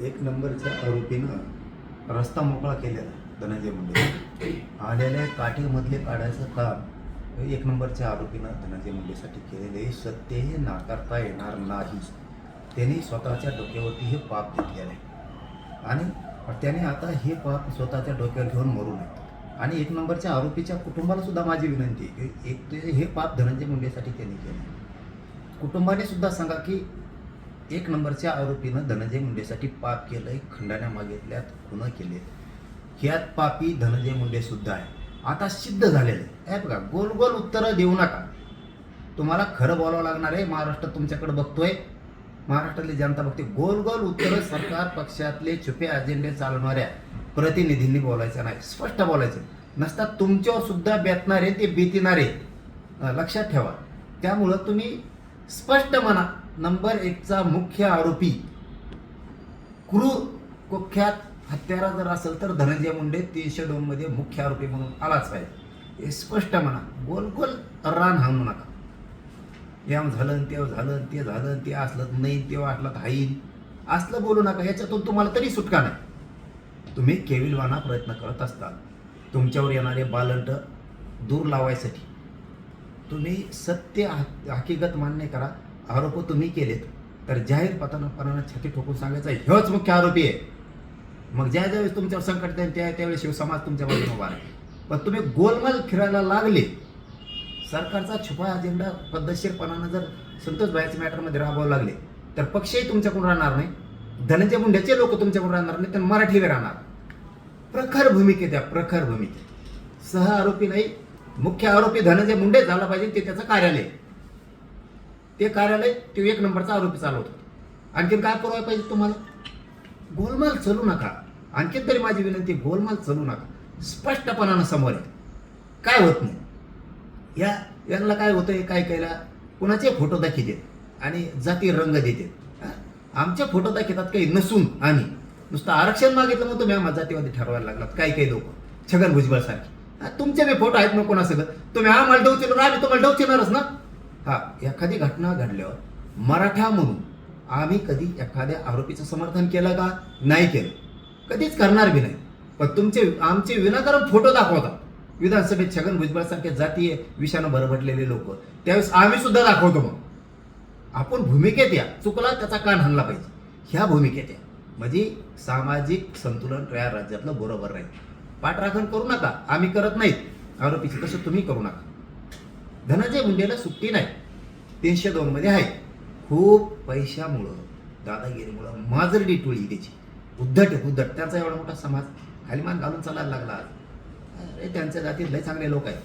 एक नंबरच्या आरोपीनं रस्ता मोकळा केलेला धनंजय मुंडे. आलेल्या काठीमधले काढायचं काम एक नंबरच्या आरोपीनं धनंजय मुंडेसाठी केलेले सत्य हे नाकारता येणार नाही. त्यांनी स्वतःच्या डोक्यावरती हे पाप घेतलेलं आहे. आणि त्याने आता हे पाप स्वतःच्या डोक्यावर घेऊन मरू नये आणि एक नंबरच्या आरोपीच्या कुटुंबाला सुद्धा माझी विनंती आहे की एक ते हे पाप धनंजय मुंडेसाठी त्यांनी केलं कुटुंबाने सुद्धा सांगा की एक नंबरच्या आरोपीनं धनंजय मुंडेसाठी पाप केलंय खंडाण्या मागितल्यात खुनं केले ह्यात पापी धनंजय मुंडे सुद्धा आहे आता सिद्ध झालेलं आहे बघा गोल गोल उत्तरं देऊ नका. तुम्हाला खरं बोलावं लागणार आहे महाराष्ट्र तुमच्याकडे बघतोय. महाराष्ट्रातली जनता बघते गोल गोल उत्तरं सरकार पक्षातले छुपे अजेंडे चालवणाऱ्या प्रतिनिधींनी बोलायचं नाही. स्पष्ट बोलायचं. नसता तुमच्यावर सुद्धा बेतणारे ते बेतिणारे लक्षात ठेवा. त्यामुळं तुम्ही स्पष्ट म्हणा. नंबर एकचा मुख्य आरोपी. क्रूर कुख्यात हत्यारा जर असेल तर धनंजय मुंडे तीनशे दोनमध्ये मुख्य आरोपी म्हणून आलाच पाहिजे. हे स्पष्ट म्हणा. गोल गोल रान हाणू नका. याम झालं ते झालं ते झालं ते असलं नाही ते वाटलं तर हाईन. असलं बोलू नका. याच्यातून तुम्हाला तरी सुटका नाही. तुम्ही केविलवाना प्रयत्न करत असता. तुमच्यावर येणारे बालंट दूर लावायसाठी. तुम्ही सत्य हकीकत मान्य करा. आरोप तुम्ही केलेत तर जाहीर पतनपणानं छाती ठोकून सांगायचा ह्योच मुख्य आरोपी आहे. मग ज्या ज्यावेळेस तुमच्यावर संकट येईल त्या त्यावेळेस शिवसमाज तुमच्या बाजूने उभा राहील. पण तुम्ही गोलमाल फिरायला लागले. सरकारचा छुपा अजेंडा पद्धतशीरपणानं जर संतोष भाईच्या मॅटरमध्ये राबवावं लागले तर पक्षही तुमच्याकडून राहणार नाही. धनंजय मुंड्याचे लोक तुमच्याकडून राहणार नाही तर मराठीवर राहणार. प्रखर भूमिकेत आहे प्रखर भूमिकेत. सह आरोपी नाही मुख्य आरोपी धनंजय मुंडे झाला पाहिजे ते त्याचं कार्यालय ते कार्यालय ते एक नंबरचा आरोपी चालवतो. आणखीन काय पुरावा पाहिजे तुम्हाला? गोलमाल चलू नका. आणखीन तरी माझी विनंती गोलमाल चलू नका. स्पष्टपणानं समोर येत काय होत नाही. या यांना काय होतंय काय केला? कुणाचे फोटो दाखवतात आणि जाती रंग देते. हा? आमचे फोटो दाखवतात काही नसून आणि नुसतं आरक्षण मागितलं मग तुम्ही आम्हाला जातीवादी ठरवायला लागलात. काही काही लोक. छगन भुजबळ सारखे. तुमचे बी फोटो आहेत मग कोणासगळं तुम्ही आम्हाला डवचिणार आम्ही तुम्हाला डवचिणारच ना? हा एखादी घटना घडल्यावर मराठा म्हणून आम्ही कधी एखाद्या आरोपीचं समर्थन केलं का? नाही केलं. कधीच करणार बी नाही. पण तुमचे आमचे विनाकारण फोटो दाखवतात. विधानसभेत छगन भुजबळसारखे जातीय विषाणू भरभटलेले लोक. त्यावेळेस आम्ही सुद्धा दाखवतो मग. आपण भूमिकेत या. चुकला त्याचा कान हाणला पाहिजे. ह्या भूमिकेत या. म्हणजे सामाजिक संतुलन या राज्यातलं बरोबर राहील. पाठराखण करू नका. आम्ही करत नाहीत. आरोपीचं तसं तुम्ही करू नका. धनंजय मुंडेला सुट्टी नाही. तीनशे दोनमध्ये आहे. खूप पैशामुळं दादागिरीमुळं माजरडी टोळी त्याची. उद्धट उद्धट. त्यांचा एवढा मोठा समाज खालीमान घालून चालायला लागला अरे त्यांच्या जातीत लय चांगले लोक आहेत.